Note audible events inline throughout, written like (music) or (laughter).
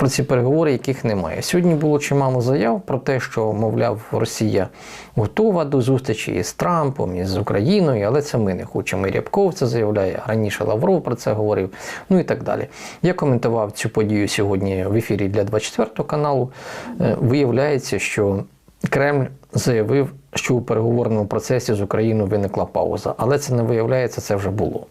Про ці переговори, яких немає. Сьогодні було чимало заяв про те, що, мовляв, Росія готова до зустрічі із Трампом, із Україною, але це ми не хочемо. І Рябков це заявляє. Раніше Лавров про це говорив, ну і так далі. Я коментував цю подію сьогодні в ефірі для 24 каналу. Е, Виявляється, що Кремль заявив, що у переговорному процесі з Україною виникла пауза, але це не виявляється, це вже було.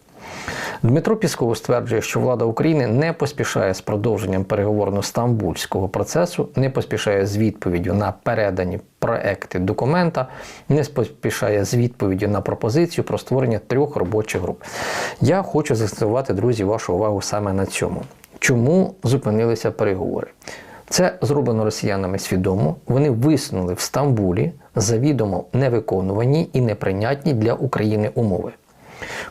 Дмитро Пісков стверджує, що влада України не поспішає з продовженням переговорно стамбульського процесу, не поспішає з відповіддю на передані проекти документа, не поспішає з відповіддю на пропозицію про створення трьох робочих груп. Я хочу заакцентувати, друзі, вашу увагу саме на цьому. Чому зупинилися переговори? Це зроблено росіянами свідомо. Вони висунули в Стамбулі завідомо невиконувані і неприйнятні для України умови.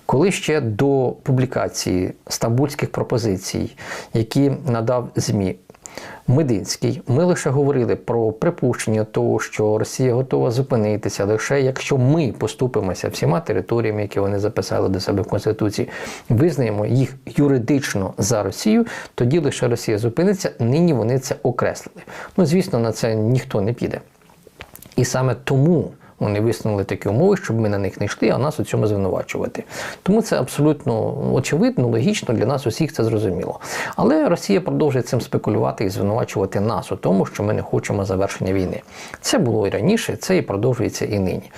Коли ще до публікації стамбульських пропозицій, які надав ЗМІ Мединський, ми лише говорили про припущення того, що Росія готова зупинитися лише якщо ми поступимося всіма територіями, які вони записали до себе в Конституції, визнаємо їх юридично за Росію, тоді лише Росія зупиниться. Нині вони це окреслили. Ну, звісно, на це ніхто не піде. І саме тому вони висунули такі умови, щоб ми на них не йшли, а нас у цьому звинувачувати. Тому це абсолютно очевидно, логічно для нас усіх це зрозуміло. Але Росія продовжує цим спекулювати і звинувачувати нас у тому, що ми не хочемо завершення війни. Це було і раніше, це і продовжується і нині.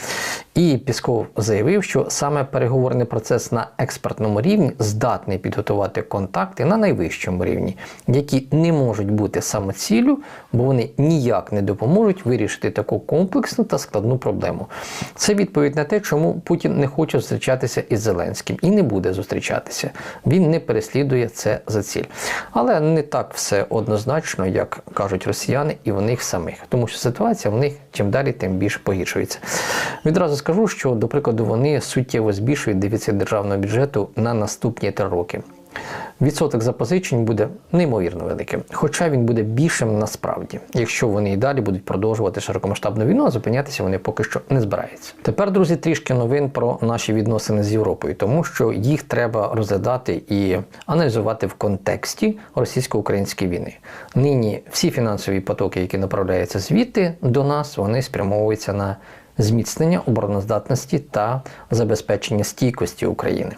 І Пісков заявив, що саме переговорний процес на експертному рівні здатний підготувати контакти на найвищому рівні, які не можуть бути самоціллю, бо вони ніяк не допоможуть вирішити таку комплексну та складну проблему. Це відповідь на те, чому Путін не хоче зустрічатися із Зеленським і не буде зустрічатися. Він не переслідує це за ціль. Але не так все однозначно, як кажуть росіяни, і в них самих, тому що ситуація в них чим далі, тим більше погіршується. Відразу скажу, що, до прикладу, вони суттєво збільшують дефіцит державного бюджету на наступні три роки. Відсоток запозичень буде неймовірно великим, хоча він буде більшим насправді, якщо вони і далі будуть продовжувати широкомасштабну війну, а зупинятися вони поки що не збираються. Тепер, друзі, трішки новин про наші відносини з Європою, тому що їх треба розглядати і аналізувати в контексті російсько-української війни. Нині всі фінансові потоки, які направляються звідти до нас, вони спрямовуються на зміцнення обороноздатності та забезпечення стійкості України.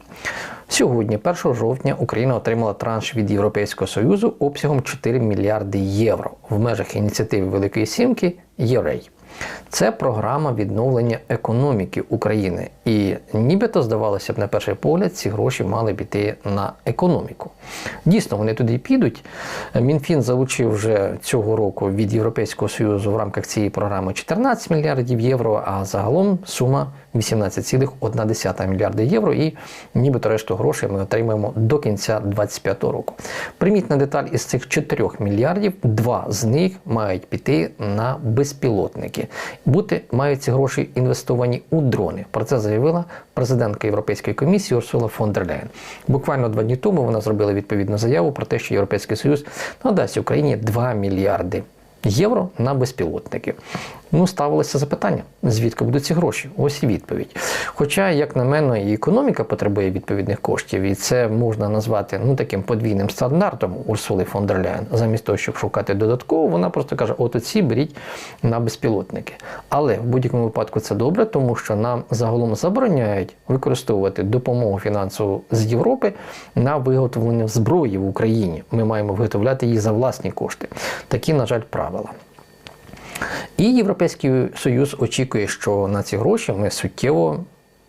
Сьогодні, 1 жовтня, Україна отримала транш від Європейського Союзу обсягом 4 мільярди євро в межах ініціативи Великої Сімки ЄРЕЙ. Це програма відновлення економіки України. І нібито здавалося б, на перший погляд, ці гроші мали піти на економіку. Дійсно, вони туди підуть. Мінфін залучив вже цього року від Європейського Союзу в рамках цієї програми 14 мільярдів євро, а загалом сума 18,1 мільярда євро. І нібито решту грошей ми отримаємо до кінця 2025 року. Примітна деталь із цих 4 мільярдів, два з них мають піти на безпілотники. Бути мають ці гроші інвестовані у дрони. Про це заявила президентка Європейської комісії Урсула фон дер Ляєн. Буквально два дні тому вона зробила відповідну заяву про те, що Європейський Союз надасть Україні 2 мільярди євро на безпілотники. Ну, ставилося запитання, звідки будуть ці гроші? Ось і відповідь. Хоча, як на мене, і економіка потребує відповідних коштів, і це можна назвати ну таким подвійним стандартом Урсули фон дер Ляєн. Замість того, щоб шукати додатково, вона просто каже: от оці беріть на безпілотники. Але в будь-якому випадку це добре, тому що нам загалом забороняють використовувати допомогу фінансову з Європи на виготовлення зброї в Україні. Ми маємо виготовляти її за власні кошти. Такі, на жаль, правила. І Європейський Союз очікує, що на ці гроші ми суттєво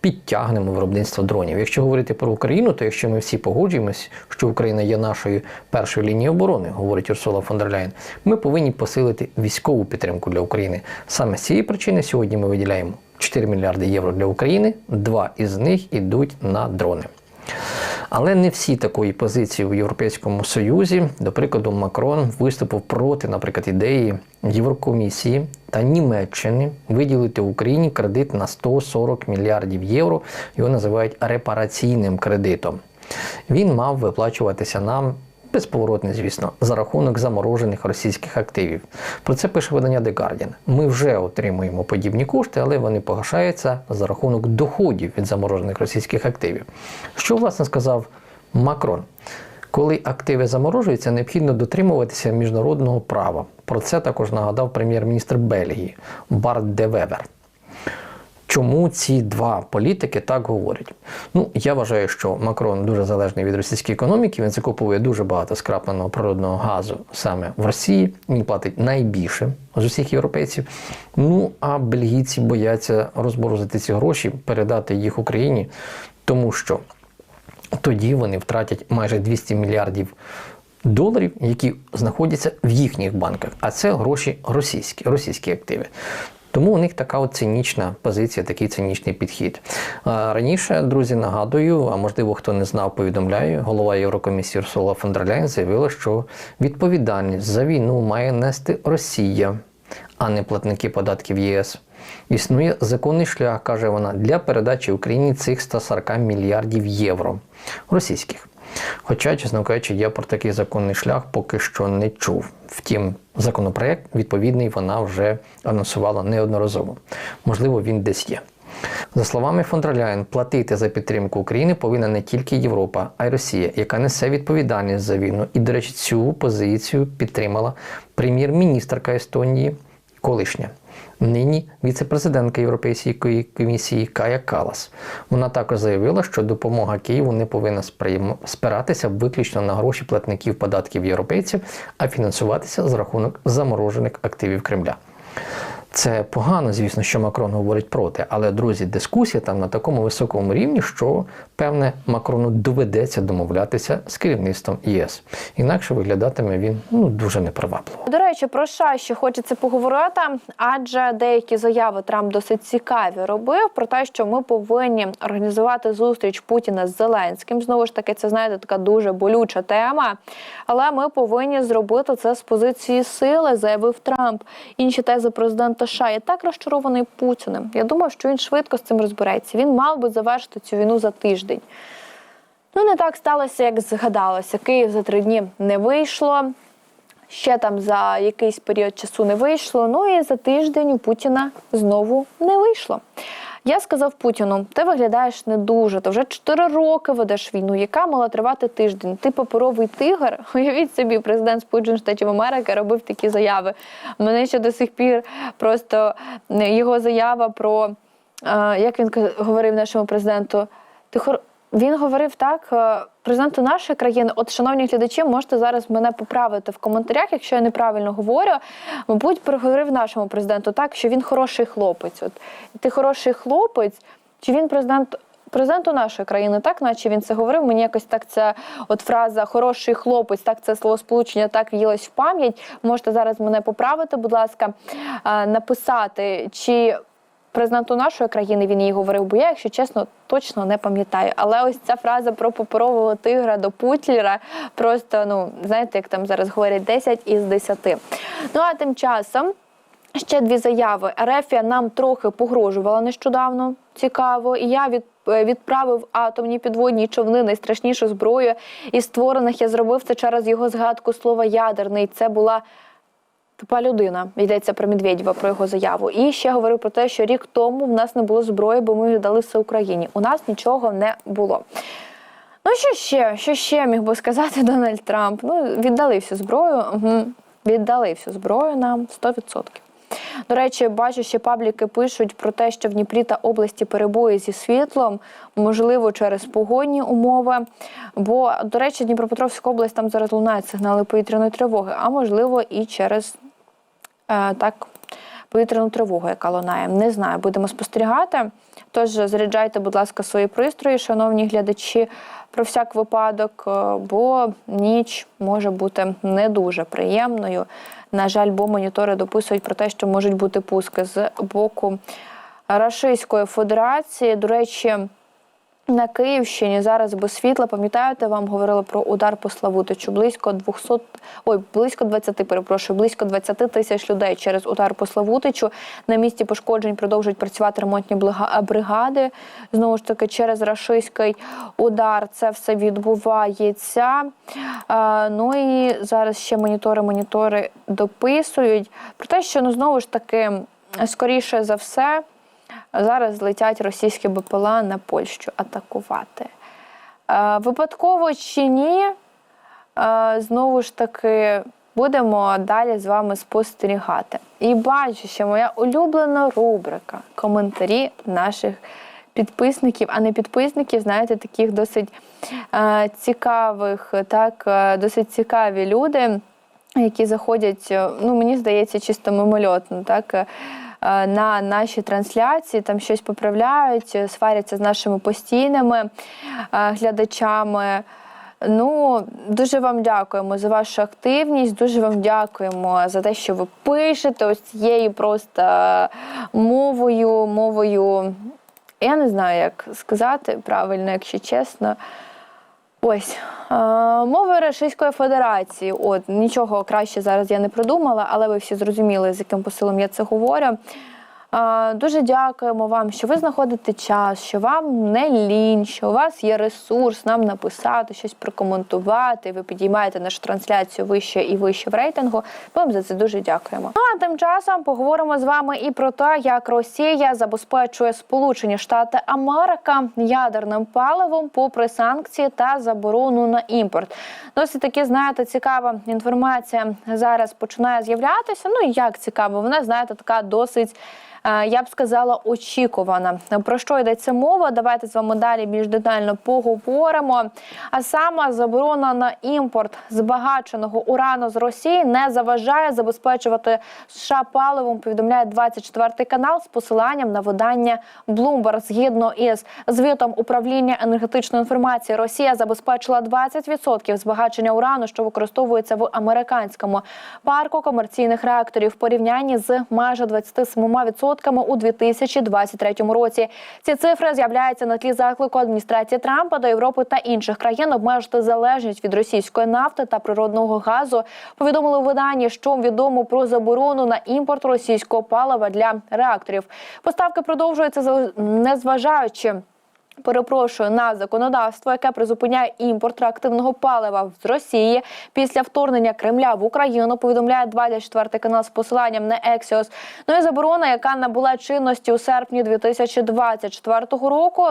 підтягнемо виробництво дронів. Якщо говорити про Україну, то якщо ми всі погоджуємось, що Україна є нашою першою лінією оборони, говорить Урсула фон дер Ляєн, ми повинні посилити військову підтримку для України. Саме з цієї причини сьогодні ми виділяємо 4 мільярди євро для України, два із них ідуть на дрони. Але не всі такої позиції в Європейському Союзі. До прикладу, Макрон виступив проти, наприклад, ідеї Єврокомісії та Німеччини виділити Україні кредит на 140 мільярдів євро. Його називають репараційним кредитом. Він мав виплачуватися нам. Безповоротний, звісно, за рахунок заморожених російських активів. Про це пише видання The Guardian. Ми вже отримуємо подібні кошти, але вони погашаються за рахунок доходів від заморожених російських активів. Що власне сказав Макрон? Коли активи заморожуються, необхідно дотримуватися міжнародного права. Про це також нагадав прем'єр-міністр Бельгії Барт де Вебер. Чому ці два політики так говорять? Ну, я вважаю, що Макрон дуже залежний від російської економіки. Він закуповує дуже багато скрапленого природного газу саме в Росії. Він платить найбільше з усіх європейців. Ну а бельгійці бояться розморозити ці гроші, передати їх Україні, тому що тоді вони втратять майже 200 мільярдів доларів, які знаходяться в їхніх банках. А це гроші російські, російські активи. Тому у них така от цинічна позиція, такий цинічний підхід. Раніше, друзі, нагадую, а можливо хто не знав, повідомляю, голова Єврокомісії Урсула фон дер Ляйн заявила, що відповідальність за війну має нести Росія, а не платники податків ЄС. Існує законний шлях, каже вона, для передачі Україні цих 140 мільярдів євро російських. Хоча, чесно кажучи, я про такий законний шлях поки що не чув. Втім, законопроект відповідний вона вже анонсувала неодноразово. Можливо, він десь є. За словами фон дер платити за підтримку України повинна не тільки Європа, а й Росія, яка несе відповідальність за війну. І, до речі, цю позицію підтримала прем'єр-міністрка Естонії, колишня. Нині віце-президентка Європейської комісії Кая Калас. Вона також заявила, що допомога Києву не повинна спиратися виключно на гроші платників податків європейців, а фінансуватися з рахунок заморожених активів Кремля. Це погано, звісно, що Макрон говорить проти, але друзі, дискусія там на такому високому рівні, що певне Макрону доведеться домовлятися з керівництвом ЄС. Інакше виглядатиме він ну дуже непривабливо. До речі, про США ще хочеться поговорити, адже деякі заяви Трамп досить цікаві робив про те, що ми повинні організувати зустріч Путіна з Зеленським. Знову ж таки, це знаєте, така дуже болюча тема. Але ми повинні зробити це з позиції сили, заявив Трамп. Інші тези президента США є так розчарований Путіним. Я думав, що він швидко з цим розбереться. Він мав би завершити цю війну за тиждень. Ну, не так сталося, як згадалося. Київ за три дні не вийшло. Ще там за якийсь період часу не вийшло. Ну і за тиждень у Путіна знову не вийшло. Я сказав Путіну: ти виглядаєш не дуже. Ти вже 4 роки ведеш війну, яка мала тривати тиждень. Ти паперовий тигр. (laughs) Уявіть собі, президент Сполучених Штатів Америки робив такі заяви. Мене ще до сих пір просто його заява про е, як він говорив нашому президенту. Ти хор... Він говорив так е, президенту нашої країни. От, шановні глядачі, можете зараз мене поправити в коментарях, якщо я неправильно говорю. Мабуть, проговорив нашому президенту так, що він хороший хлопець. От ти хороший хлопець, чи він президент? Президенту нашої країни, так наче він це говорив. Мені якось так ця от фраза хороший хлопець, так це словосполучення так в'їлось в пам'ять. Можете зараз мене поправити, будь ласка, е, написати, чи президенту нашої країни він її говорив, бо я, якщо чесно, точно не пам'ятаю. Але ось ця фраза про паперового тигра до Путлера просто, ну, знаєте, як там зараз говорять, 10 із 10. Ну а тим часом. Ще дві заяви. Ерефія нам трохи погрожувала нещодавно. Цікаво, і я від, е, відправив атомні підводні човни найстрашнішу зброю із створених. Я зробив це через його згадку слова ядерний. Це була тупа людина. Йдеться про Медведєва, про його заяву. І ще говорив про те, що рік тому в нас не було зброї, бо ми віддали все Україні. У нас нічого не було. Ну, що ще? Що ще міг би сказати (laughs) Дональд Трамп? Ну, віддали всю зброю. Угу. Віддали всю зброю нам 100%. До речі, бачу, ще пабліки пишуть про те, що в Дніпрі та області перебої зі світлом, можливо, через погодні умови. Бо, до речі, Дніпропетровська область там зараз лунають сигнали повітряної тривоги, а можливо, і через так. Повітряну тривогу, яка лунає. Не знаю, будемо спостерігати. Тож заряджайте, будь ласка, свої пристрої, шановні глядачі, про всяк випадок, е, бо ніч може бути не дуже приємною. На жаль, бо монітори дописують про те, що можуть бути пуски з боку Рашистської Федерації. До речі, на Київщині зараз без світла. Пам'ятаєте, вам говорили про удар по Славутичу. Близько 200, ой, близько 20, перепрошую, близько 20 тисяч людей через удар по Славутичу. На місці пошкоджень продовжують працювати ремонтні бригади. Знову ж таки, через рашистський удар це все відбувається. Е, ну і зараз ще монітори, монітори дописують про те, що ну знову ж таки, скоріше за все. Зараз летять російські БПЛА на Польщу атакувати. Випадково чи ні? знову ж таки будемо далі з вами спостерігати. І бачу, що моя улюблена рубрика коментарі наших підписників, а не підписників, знаєте, таких досить цікавих, так, досить цікаві люди, які заходять, ну мені здається, чисто мимольотно, так. Е, На наші трансляції там щось поправляють, е, сваряться з нашими постійними е, глядачами. Ну, дуже вам дякуємо за вашу активність. Дуже вам дякуємо за те, що ви пишете ось цією просто мовою, мовою. Я не знаю, як сказати правильно, якщо чесно. Ось е, мови Російської Федерації. От нічого краще зараз я не придумала, але ви всі зрозуміли, з яким посилом я це говорю. Е, Дуже дякуємо вам, що ви знаходите час, що вам не лінь, що у вас є ресурс нам написати, щось прокоментувати. Ви підіймаєте нашу трансляцію вище і вище в рейтингу. Ми вам за це дуже дякуємо. Ну а тим часом поговоримо з вами і про те, як Росія забезпечує Сполучені Штати Америка ядерним паливом, попри санкції та заборону на імпорт. Досить таки, знаєте, цікава інформація зараз починає з'являтися. Ну як цікаво, вона знаєте, така досить. Е, Я б сказала, очікувана. Про що йдеться мова? Давайте з вами далі більш детально поговоримо. А саме заборона на імпорт збагаченого урану з Росії не заважає забезпечувати США паливом. Повідомляє 24 канал з посиланням на видання Bloomberg. Згідно із звітом управління енергетичної інформації, Росія забезпечила 20% збагачення урану, що використовується в американському парку комерційних реакторів в порівнянні з майже 27% у 2023 році. Ці цифри з'являються на тлі заклику адміністрації Трампа до Європи та інших країн обмежити залежність від російської нафти та природного газу. Повідомили в виданні, що відомо про заборону на імпорт російського палива для реакторів. Поставки продовжуються незважаючи. Перепрошую на законодавство, яке призупиняє імпорт реактивного палива з Росії після вторгнення Кремля в Україну. Повідомляє 24 канал з посиланням на Ексіос. Ну і заборона, яка набула чинності у серпні 2024 року.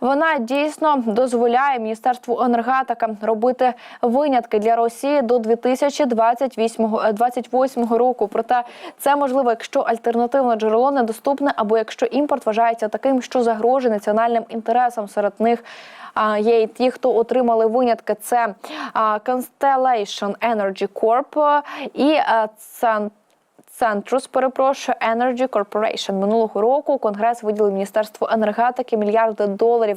Вона дійсно дозволяє міністерству енергетики робити винятки для Росії до 2028 е, 28 року. Проте це можливо, якщо альтернативне джерело недоступне, або якщо імпорт вважається таким, що загрожує національним інтересам. Серед них є і ті, хто отримали винятки. Це Constellation Energy Corp і Центр. Центрус, перепрошую, Energy Corporation. Минулого року Конгрес виділив Міністерству енергетики мільярди доларів